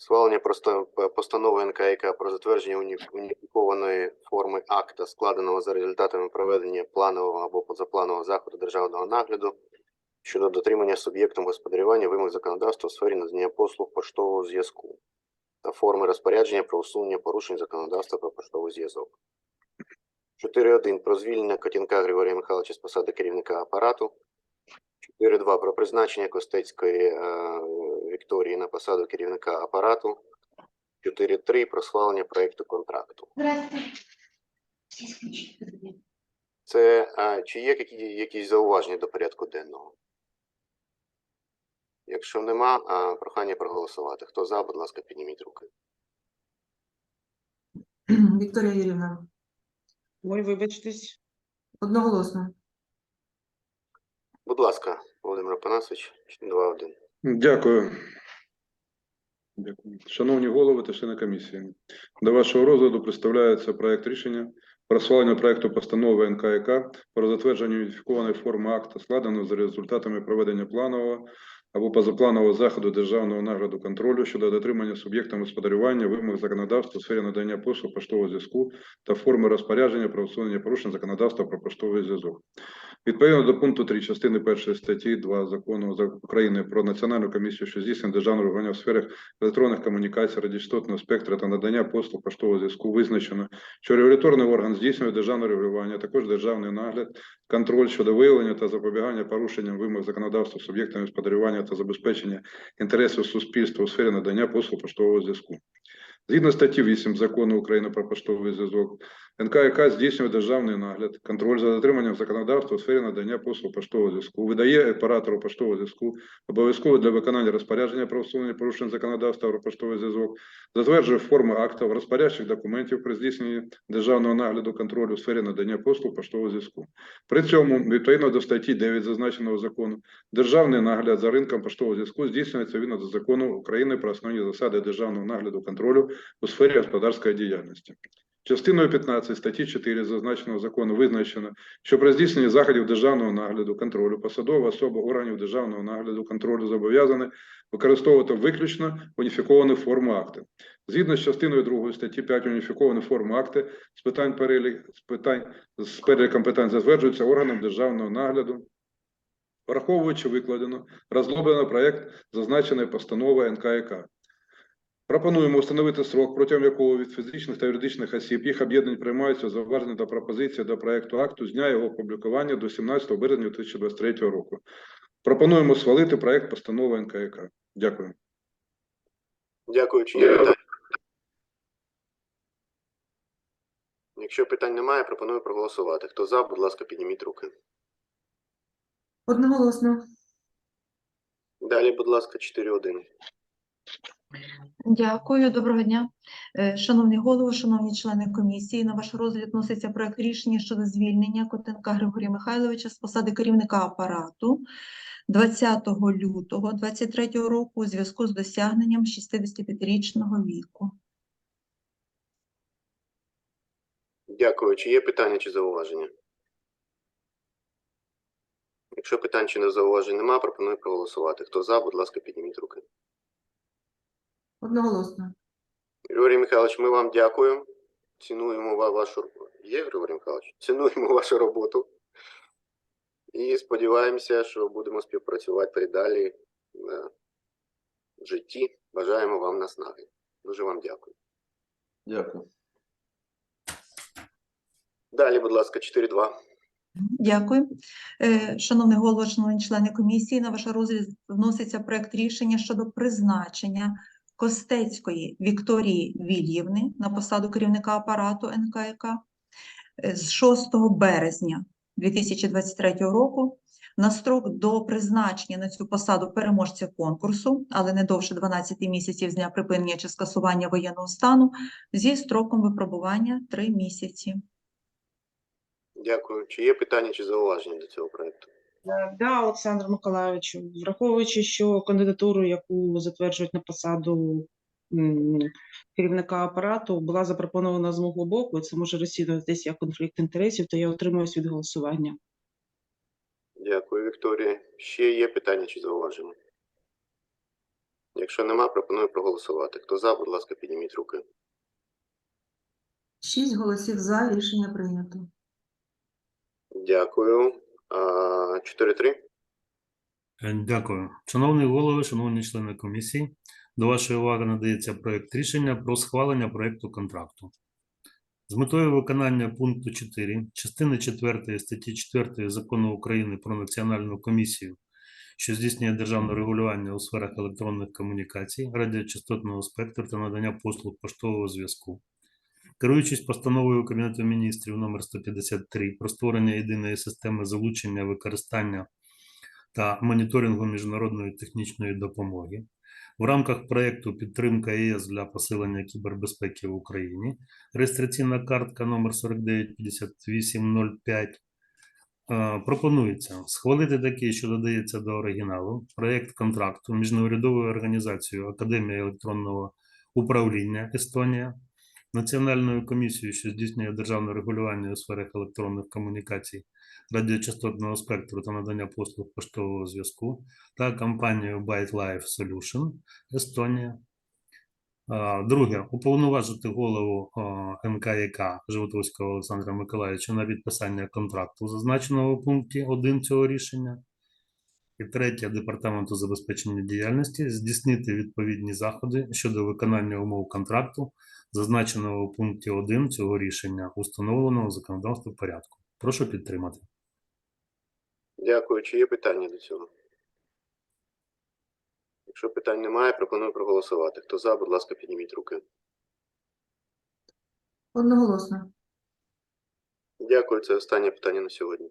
Схвалення постанови НКК про затвердження уніфікованої форми акта, складеного за результатами проведення планового або позапланового заходу державного нагляду щодо дотримання суб'єктом господарювання вимог законодавства у сфері надання послуг поштового зв'язку та форми розпорядження про усунення порушень законодавства про поштовий зв'язок. 4.1 про звільнення Котінка Григорія Михайловича з посади керівника апарату. 4.2 про призначення Костецької е, Вікторії на посаду керівника апарату. 4.3 про схвалення проекту контракту. Це а, чи є які, якісь зауваження до порядку денного? Якщо нема, а, прохання проголосувати. Хто за, будь ласка, підніміть руки. Вікторія Юрівна, Ой, вибачтесь. одноголосно. Будь ласка, Володимир Опанасович, 2-1. Дякую. Дякую. Шановні голови та члени комісії, до вашого розгляду представляється проект рішення про схвалення проекту постанови НКК про затвердження уніфікованої форми акта, складеного за результатами проведення планового або позапланового заходу державного нагляду контролю щодо дотримання суб'єктом господарювання вимог законодавства у сфері надання послуг поштового зв'язку та форми розпорядження про усунення порушень законодавства про поштовий зв'язок. Відповідно до пункту 3 частини 1 статті 2 закону За- України про національну комісію, що здійснює державне регулювання в сферах електронних комунікацій, радіочастотного спектра та надання послуг поштового зв'язку визначено, що регуляторний орган здійснює державне регулювання, а також державний нагляд, контроль щодо виявлення та запобігання порушенням вимог законодавства суб'єктами господарювання та забезпечення інтересів суспільства у сфері надання послуг поштового зв'язку. Згідно статті 8 закону України про поштовий зв'язок, НКК здійснює державний нагляд, контроль за дотриманням законодавства у сфері надання послуг поштового зв'язку, видає оператору поштового зв'язку обов'язково для виконання розпорядження про усунення порушень законодавства про поштовий зв'язок, затверджує форми актів, розпорядчих документів при здійсненні державного нагляду контролю у сфері надання послуг поштового зв'язку. При цьому, відповідно до статті 9 зазначеного закону, державний нагляд за ринком поштового зв'язку здійснюється відповідно до закону України про основні засади державного нагляду контролю у сфері господарської діяльності. Частиною 15 статті 4 зазначеного закону визначено, що при здійсненні заходів державного нагляду контролю посадова особа органів державного нагляду контролю зобов'язана використовувати виключно уніфіковані форми акти. Згідно з частиною 2 статті 5 уніфіковані форми акти з питань перелік з питань з переліком питань затверджуються органом державного нагляду. Враховуючи викладено, розроблено проект зазначеної постанови НКК. Пропонуємо встановити срок, протягом якого від фізичних та юридичних осіб їх об'єднань приймаються зауваження та пропозиції до проекту акту з дня його опублікування до 17 березня 2023 року. Пропонуємо схвалити проект постанови НКК. Дякую. Дякую. Чи є питання? Якщо питань немає, пропоную проголосувати. Хто за, будь ласка, підніміть руки. Одноголосно. Далі, будь ласка, 4-1. Дякую, доброго дня. Е, Шановний голово, шановні члени комісії, на ваш розгляд вноситься проект рішення щодо звільнення Котенка Григорія Михайловича з посади керівника апарату 20 лютого 2023 року у зв'язку з досягненням 65-річного віку. Дякую. Чи є питання чи зауваження? Якщо питань чи не зауважень немає, пропоную проголосувати. Хто за, будь ласка, підніміть руки. Одноголосно. Григорій Михайлович, ми вам дякуємо. Цінуємо ва- вашу є, Григорій Михайлович? Цінуємо вашу роботу. І сподіваємося, що будемо співпрацювати і далі в житті. Бажаємо вам наснаги. Дуже вам дякую. Дякую. Далі, будь ласка, 4-2. Дякую. Е, Шановний голово, шановні члени комісії, на ваш розгляд вноситься проект рішення щодо призначення Костецької Вікторії Вільєвни на посаду керівника апарату НКК е, з 6 березня 2023 року на строк до призначення на цю посаду переможця конкурсу, але не довше 12 місяців з дня припинення чи скасування воєнного стану зі строком випробування 3 місяці. Дякую. Чи є питання чи зауваження до цього проекту? Е, Да, Олександр Миколайович, враховуючи, що кандидатуру, яку затверджують на посаду керівника апарату, була запропонована з мого боку, і це може розцінюватися як конфлікт інтересів, то я отримуюсь від голосування. Дякую, Вікторія. Ще є питання чи зауваження? Якщо нема, пропоную проголосувати. Хто за, будь ласка, підніміть руки. Шість голосів за. Рішення прийнято. Дякую. А, 4-3. Е, Дякую. Шановний голови, шановні члени комісії, до вашої уваги надається проект рішення про схвалення проекту контракту. З метою виконання пункту 4 частини 4 статті 4 Закону України про Національну комісію, що здійснює державне регулювання у сферах електронних комунікацій, радіочастотного спектру та надання послуг поштового зв'язку. Керуючись постановою Кабінету міністрів номер 153 про створення єдиної системи залучення використання та моніторингу міжнародної технічної допомоги в рамках проєкту Підтримка ЄС для посилення кібербезпеки в Україні, реєстраційна картка номер 495805. е, Пропонується схвалити такий, що додається до оригіналу, проєкт контракту міжнародовою організацією Академія електронного управління Естонія, Національною комісією, що здійснює державне регулювання у сферах електронних комунікацій, радіочастотного спектру та надання послуг поштового зв'язку та компанією Byte Life Solution Естонія. Друге, уповноважити голову НКЯК Животовського Олександра Миколаївича на підписання контракту, зазначеного у пункті 1 цього рішення. І третє, департаменту забезпечення діяльності здійснити відповідні заходи щодо виконання умов контракту, зазначеного у пункті 1 цього рішення, установленого законодавством порядку. Прошу підтримати. Дякую. Чи є питання до цього? Якщо питань немає, пропоную проголосувати. Хто за, будь ласка, підніміть руки. Одноголосно. Дякую. Це останнє питання на сьогодні.